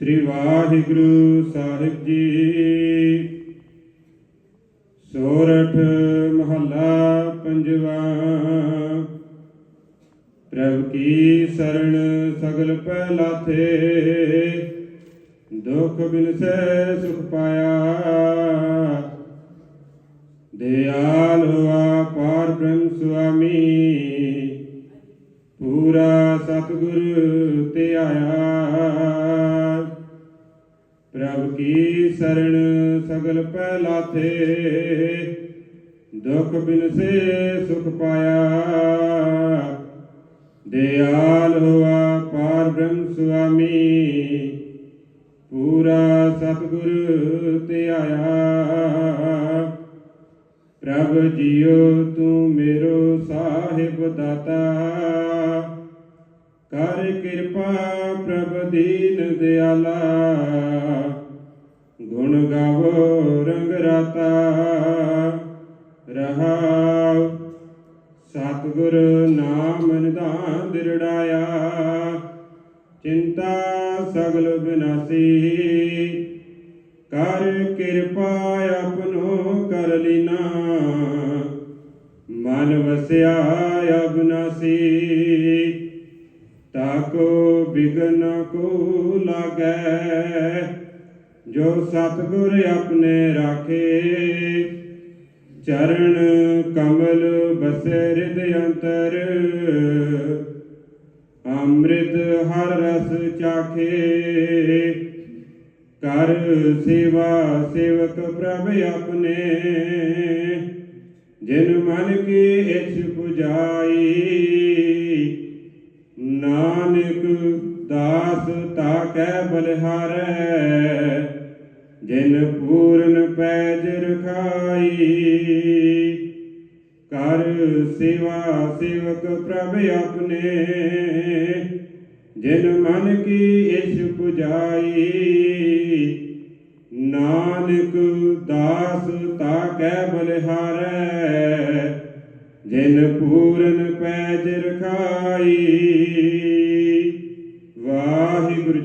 ਸ੍ਰੀ ਵਾਹਿਗੁਰੂ ਸਾਹਿਬ ਜੀ। ਸੋਰਠ ਮਹੱਲਾ ਪੰਜਵਾ। ਪ੍ਰਭ ਕੀ ਸਰਣ ਸਗਲ ਪੈ ਲਾਥੇ ਦੁਖ ਬਿਨਸੈ ਸੁਖ ਪਾਇਆ। ਦਿਆਲ ਹੋਆ ਪਾਰ ਬ੍ਰਹਮ ਸੁਆਮੀ, ਪੂਰਾ ਸਤਿਗੁਰ ਤੇ ਆਇਆ। ਪ੍ਰਭ ਕੀ ਸਰਣ ਸਗਲ ਪੈ ਲਾਥੇ ਦੁਖ ਬਿਨਸੇ ਸੁਖ ਪਾਇਆ। ਦਿਆਲ ਹੋਆ ਪਾਰ ਬ੍ਰਹਮ ਸੁਆਮੀ। ਪੂਰਾ ਸਤਿਗੁਰ ਤੇ ਆਇਆ। ਪ੍ਰਭ ਜੀਓ ਤੂੰ ਮੇਰੋ ਸਾਹਿਬ ਦਾਤਾ। ਕਰ ਕਿਰਪਾ ਪ੍ਰਭ ਦੀਨ ਦਿਆਲਾ। ਗੁਣ ਗਾਵੋ ਰੰਗ ਰਾਤਾ। ਰਹਾਉ ਸਤਿਗੁਰ ਨਾਮ ਨਿਧਾਨ ਦਿਰੜਾਇਆ। ਚਿੰਤਾ ਸਗਲ ਬਿਨਾਸੀ। ਕਰ ਕਿਰਪਾ ਆਪਨੋ ਕਰ ਲੀਨਾ। ਮਨ ਵਸਿਆ ਅਬਨਾਸੀ। ਤਾਕੋ ਬਿਗਨ ਕੋ ਲਾਗੈ, ਜੋ ਸਤਿਗੁਰ ਆਪਣੇ ਰਾਖੇ। ਚਰਨ ਕਮਲ ਬਸੈ ਹਿਰਦ ਅੰਤਰ, ਅੰਮ੍ਰਿਤ ਹਰ ਰਸ ਚਾਖੇ। ਕਰ ਸੇਵਾ ਸੇਵਕ ਪ੍ਰਭ ਆਪਣੇ, ਜਿਨ ਮਨ ਕੀ ਇਛ ਪੁਜਾਈ। ਕੈ ਬਲਿਹਾਰੈ ਜਿਨ ਪੂਰਨ ਪੈਜ ਰਖਾਈ। ਕਰ ਸੇਵਾ ਸੇਵਕ ਪ੍ਰਭ ਆਪਣੇ, ਜਿਨ ਮਨ ਕੀ ਇਸ਼ ਪੁਜਾਈ। ਨਾਨਕ ਦਾਸ ਤਾ ਕੈ ਬਲਿਹਾਰੈ ਜਿਨ ਪੂਰਨ ਪੈਜ ਰਖਾਈ।